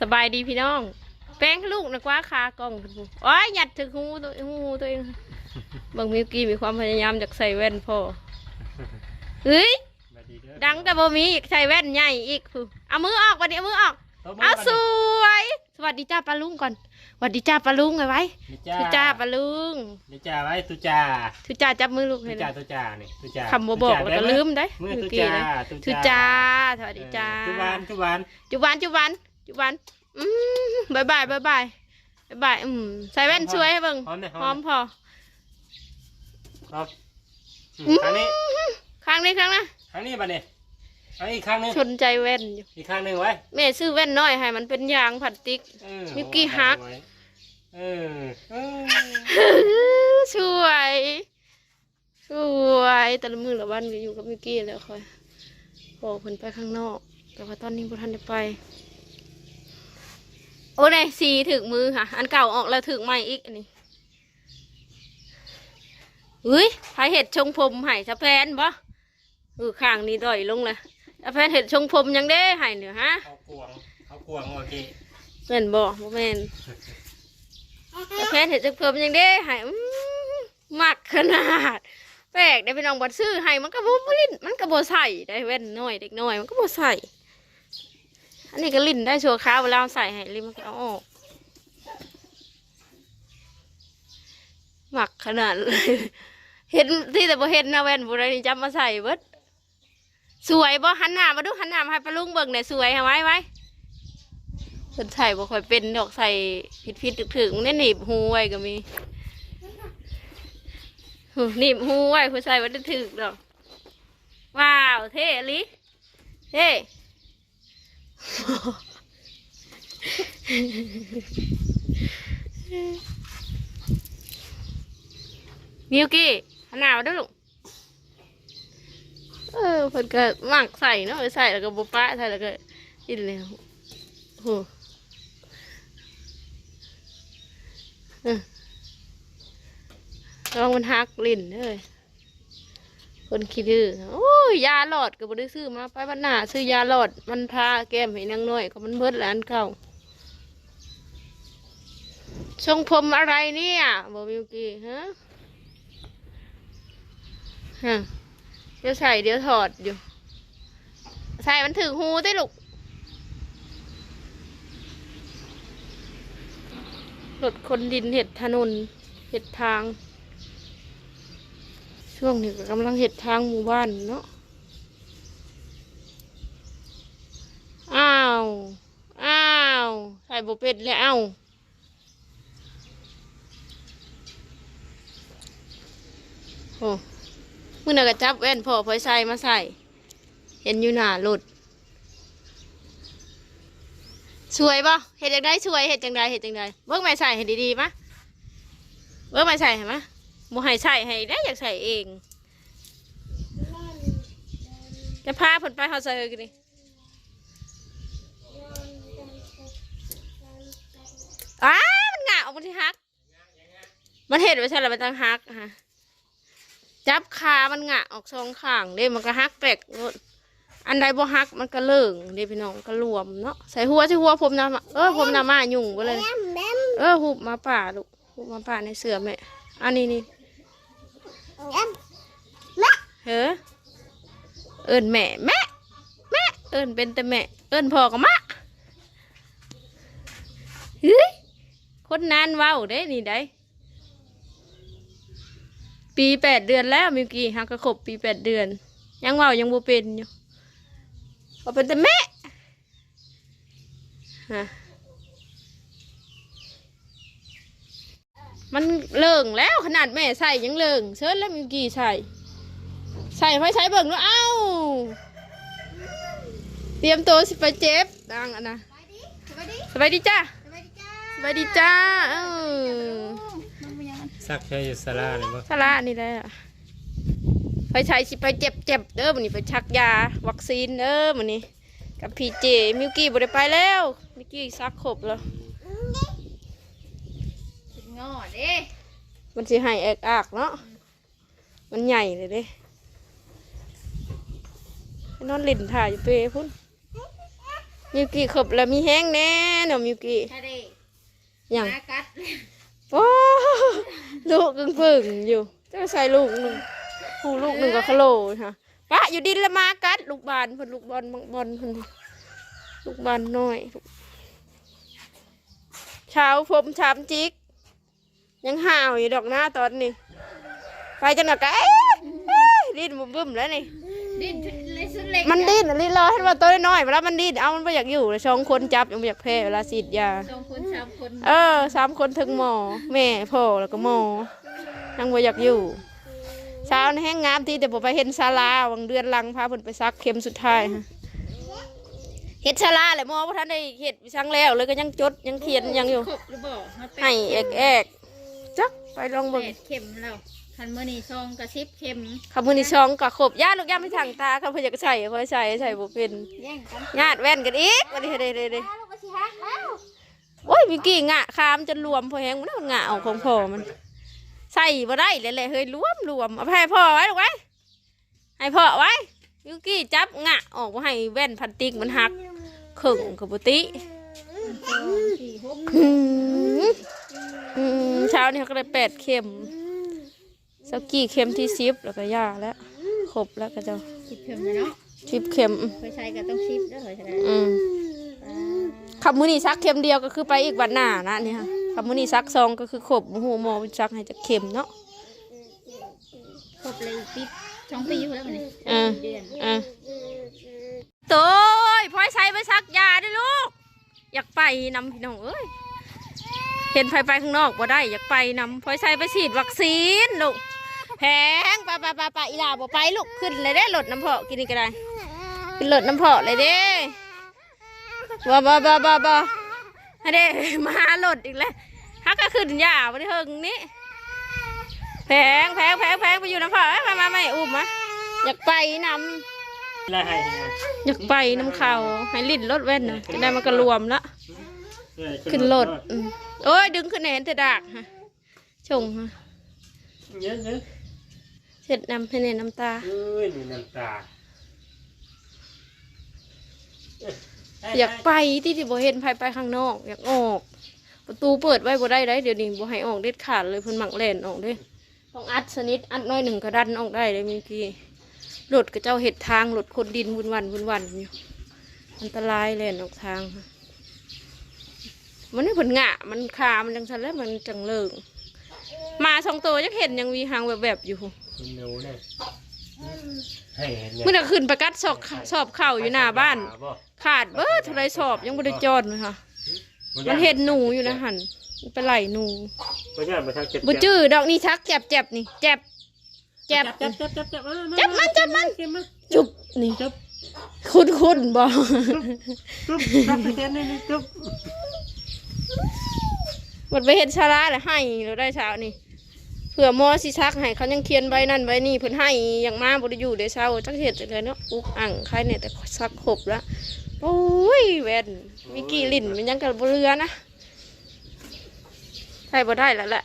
สบายดีพี่น้อง แป้งลูกนะกว่าคากล้องโอ้ยหยัดถึงหูตัวหูตัวเองบางมิวกี้มีความพยายามอยากใส่แว่นพอเฮ้ยสวัสดีเด้อดังแต่บ่มีอยากใส่แว่นใหญ่อีกพูเอามือออกวันนี้เอามือออกตบมืเอาก่นสวย สวัสดีจ้าปลาลุงก่อนสวัสดีจ้าปลาลุงไงไว้นี่จ้าทุจ้าปลาลุงนี่จ้าไว้ตุจ้าทุจ้าจับมือลูกตุให้หจ้านะตุจ้านี่ตุจ้าคำบ่บอกแล้วก็ลืมได้มือมิวตุกี้จ้าเลยตุทุจ้าสวัสดีจ้าทุกวันทุกวันจุบันจุบัน จุบันอืมบายบายบายบายบายบายอืมใส่แว่นช่วยให้เบิ่งหอมเนี่ยหอมพอหอมอืมครั้งนี้ข้างนี้ข้างนะครั้งนี้บัดนี้เอาอีกครั้งหนึงชนใจแว่นอยู่อีกครั้งหนึงไว้แม่ซื้อแว่นน้อยให้มันเป็นยางพลาสติก เออมิวกี้ฮักไว้เออเออสวยสวยแต่ละมือละวันก็อยู่กับมิกกี้แล้วคอยพอเพิ่นไปข้างนอก แต่ว่าตอนนี้บ่ทันได้ไป โอ้ได้สีถึกมือค่ะ อันเก่าออกแล้วถึกใหม่อีกอันนี้เฮ้ยพายเห็ดชงผมให้สะแพนบ่เออข้างนี้ด้อยลงเลยสะแพนเห็ดชงผมยังได้ให้เนี่ยฮะเขากวงเขากวงเมื่อกี้แม่นบ่บ่แม่นสะแพนเห็ดชงผมยังได้ให้อื้อมักขนาดแปลกได้ไปน้องบัดซื้อให้มันก็บ่ลิ้นมันก็บ่ใส่ได้แว่นน้อยเด็กน้อยมันก็บ่ใส่ อันนี้ก็ลิ้นได้ชัวร์ค้าวเวลาใส่ให้ลิ้นมันก็เอาออก หมักขนาดเลย เห็นที่แต่บ่เห็นนะแว่นบ่ได้นี่จำมาใส่เบิดสวยบ่หันหน้ามาดูหันหน้ามาให้ปลาลุงเบิ่งหน่อยสวยเอไว้ไว้เพิ่นใส่บ่ค่อยเป็นดอกใส่ผิดๆถึกๆมันได้หนีบหูไว้ก็มีหนีบหูไว้ผู้ชายมันได้ถึกดอกว้าวเท่ลิเท่ มิวกี้หนามาด้วยลูกเออเพิ่นก็หมักใส่เนาะใส่แล้วก็บุปะใส่แล้วก็กินเลยโอ้เออลองมันหักลิ้นเลย คนคิดดื้อโอ้ยยาหลอดก็บ่ได้ซื้อมาไปบ้านหน้าซื้อยาหลอดมันทาแก้มให้นางน้อยก็มันเบิดแล้วอันเก่าทรงผมอะไรเนี่ยบอมิวกี้ฮะฮะเดี๋ยวใส่เดี๋ยวถอดอยู่ ใส่มันถึงหูได้ลูกรถคนดินเห็ดถนนเห็ดทาง ช่วงนี้ก็กำลังเห็ดทางหมู่บ้านเนาะ อ้าว อ้าวใส่บุเป็ดแล้ว โอ้มื่อน่ะก็จับแว่นพอพอยใส่มาใส่ เห็นอยู่หน้ารถสวยปะเห็ดจังได้สวย เห็ดจังได้เห็ดจังได้เบิ้งไม่ใส่ให้ดีๆมะเบิ้งไม่ใส่เห็นม บ่ให้ใส่ให้ได้อยากใส่เองจะพาผลไปเขาใส่เลยกันดิอ้ามันหงาออกมาที่ฮัก มันเห็ดไว้ใช่หรอมันต้องฮักฮะจับขามันงะออกสองข้างเด้มันก็ฮักแปลกอันใดบ่ฮักมันก็เลิงเด้พี่น้องก็รวมเนาะใส่หัวใส่หัวผมนามาเออผมนามายุ่งไปเลย เออหุบมาป่าลูกหุบมาป่าในเสือแม่อันนี้นี่ เฮ้อเอิญแม่แม่แม่เอิญเป็นแต่แม่เอิญพ่อก็มาเฮ้ยคนนานเว้าเด้นี่ได้ปีแปดเดือนแล้วมิวกี้ฮักกระขบปีแปดเดือน ยังเว่ายังบ่เป็นอยู่ว่าเป็นแต่แม่ฮะ มันเลิงแล้วขนาดแม่ใส่ยังเลิงเชิญแล้วมิวกี้ใส่ใส่ไฟใช้เบิ่งด้วยเอ้า เตรียมตัวสิไปเจ็บดังอันนะสวัสดีสบายดีจ้าสวัสดีจ้าสบายดีจ้าเออน้องเป็นยังไงสักเชยอยู่สลาเลยบ่สาระนี่แหละไปใช้สิไปเจ็บเจ็บเด้อมันนี้ไปชักยาวัคซีนเด้อมันนี้กับพีเจมิวกี้บ่ได้ไปแล้วมิวกี้ซักครบแล้วถึ งงอเด้มันสิให้แอกอากเนาะ มันใหญ่เลยเด้ไปนอนเล่นถ่ายอยู่เปพุ่นมิวกี้ขบแล้วมีแห้งแน่เนาะมิวกี้ถ้าได้อย่างหากัดโอ้ลูกกึ่งพึ่งอยู่จะใส่ลูกหนึ่งผู้ลูกหนึ่งก็คโลค่ะปะอยู่ดินละมากัด ลูกบานเพิ่นลูกบอลบอลเพิ่นลูกบานน้อยเช้าผมชามจิก ยังห่าวอยู่ดอกหน้าตอนนี้ ไปจังหนักไอ้ดิ้นบุ้มบึ้มๆแล้วนี่ ดิ้นเลยสุดเล็กมันดิ้นอันนี้รอให้มันตัวน้อยเวลามันดิ้นเอามันไม่อยากอยู่เลยสองคนจับยังไม่อยากแพ้เวลาฉีดยาสองคนสามคนเออสามคนถึงหมอ แม่พ่อแล้วก็หมอยังบ่อยากอยู่เช้านี่แห้งงามที่แต่ผมไปเห็นศาลาวังเดือนลังพาเพิ่นไปซักเข็มสุดท้ายฮะเฮ็ดศาลาแหละหมอบ่ทันได้เฮ็ดไปซังแล้วเลยก็ยังจดยังเขียนยังอยู่ให้แอกแอก ไปลองแปเบิ่งดเข็มแล้วทันเมื่อนี่ซองกระซิบเข็มคำมือนี่ช่องก็ครบย่าลูกย่าไม่ทางตาคำเพิ่นอยากใส่เพิ่นใส่ใส่บ่เป็นแย่งกันญาติแว่นกันอีกวันนี้เด้เด้เด้ลูกกระชิฮักแล้ว โอ้ยมิกกี้งะคามจนรวมพอแห้งมันมันงะเอาของพ่อมัน ใส่บ่ได้เลยเลยเฮ้ยรวมรวมเอาไปให้พ่อไว้ลูกไว้ให้พ่อไว้มิกกี้จับงะออกมาให้แว่นพลาสติกมันหักขึงกับปติสองสี่หกอืม อืมเช้านี้เขาก็ได้แปดเข็มสกี้เข็มที่สิบแล้วก็ย่าแล้วครบแล้วก็เจะสิบเข็มเลยเนาะสิบเข็ม เคยใช้ก็ต้องสิบเด้อเคยใช้ได้อืมอ่าคำมือนี่ซักเข็มเดียวก็คือไปอีกวันหน้านะเนี่ยค่ะคำมือนี่ซักซองก็คือครบหูหมอซักให้จะเข็มเนาะครบเลยติดสองปีแล้วมันนี่อ่าเดือนอะโต้ยพลอยใช้ไปซักยาด้วยลูก อยากไปนำพี่น้องเอ้ย เห็นไฟไปข้างนอกบ่ได้อยากไปนำพลอยใช้ไปฉีดวัคซีนลูกแพงไปไปไปไปอีหลาบ่ไปลูกขึ้นเลยเด้รถน้ำเพาะกินนี่ก็ได้ขึ้นรถน้ำเพาะเลยเด้บ่บ่บ่บ่บ่ให้เด้มารถอีกแล้วฮักก็ขึ้นยาบ่ได้เฮิงนี้แพงแพงแพงแพงไปอยู่น้ำเพาะเอ้ยมามาไม่อุ้มมาอยากไปนำแล้วให้ยังไงอยากไปน้ำเขาให้ลิ้นรถแว่นนะจะได้มันก็รวมละเอ้ย ขึ้นรถอืมโอ้ยดึงขึ้นแหนแต่ดากฮะชงฮะเยอะเยอะเสร็จนำให้เนน้ำตาเอ้ยนี่น้ำตาเอ้อยากไปที่ที่บ่เห็นภายไปข้างนอก อยากออก ประตูเปิดไว้บ่ได้ได้เดี๋ยวนี้บ่ให้ออกเด็ดขาดเลยเพิ่นหมักแล่นออกเด้ต้องอัดสนิทอัดน้อยหนึ่งก็ดันออกได้เลยเมื่อกี้รถก็เจ้าเห็ดทางรถคนดินวุ่นวันวุ่นวันอยู่อันตรายแล่นออกทางค่ะ มันนี่ผลงะมันคามันจังสันแล้วมันจังเลิงมาสองตัวยังเห็นยังมีหางแบบแบบๆอยู่คุณหนูเนี่ยให้เห็นเนี่ยเมื่อน่ะขึ้นประกัดสอบสอบเข่าอยู่หน้าบ้านบ่ขาดเบิดเทะเลสอบยังบริจอดเลยค่ะ มันเห็นหนูอยู่นะหันมันไปไหลหนูบ่ย่านบ่ทางเจ็บบุจื้อดอกนี้ชักเจ็บเจ็บนี่เจ็บเจ็บ จับจับจับจับจับมันจับมัน เก็บมันจุบนี่จุบคุณคุณบอก จุบจับไปเส้นนี่นี่จุบ หมดไปเห็นชาระเลยให้เราได้เช้านี่เผื่อมอสิชักให้เขายังเขียนใบนั่นใบนี่เพิ่นให้อย่างมาบริอยู่เดี๋ยวเช้าจักเห็ดจังเลยเนาะอุกอ่างใครเนี่ยแต่ซักครบแล้วโอ้ยแวนมีกี่ลิ่นมันยังกับเรือนะใช่บ่ได้แล้วแหละ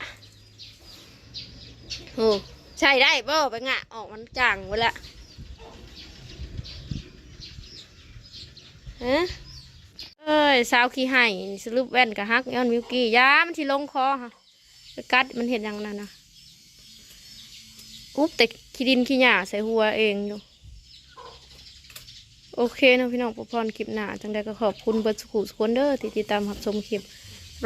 โอ้ใช่ได้บ่ไปงะออกมันจางหมดละฮะ เอ้ยสาวขี้ไห้สรุปแว่นกับฮักย้อนมิวกี้ยามันที่ลงคอค่ะกัดมันเห็นอย่างนั้นนะอุ๊บแต่ขี้ดินขี้หญ้าใส่หัวเองอยู่โอเคนะพี่น้องปกพรคลิปหน้าจังใดก็ขอบคุณเบิร์ดสุขุสุขคนเด้อที่ติดตามรับชมคลิป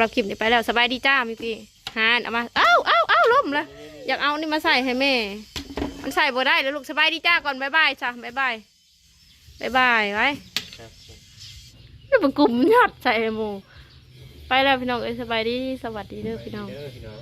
รับคลิปนี้ไปแล้วสบายดีจ้ามิวกี้ฮานเอามาเอ้าเอ้าเอ้าล้มละอยากเอานี่มาใส่ให้แม่ มันใส่บ่ได้แล้วลูกสบายดีจ้าก่อนบายบายจ้ะบายบายบายบายไว้ เป็นกลุ่มยอดใส่หมูไปแล้วพี่น้องเอ้ยสบายดีสวัสดีเด้อพี่น้อง เด้อพี่น้อง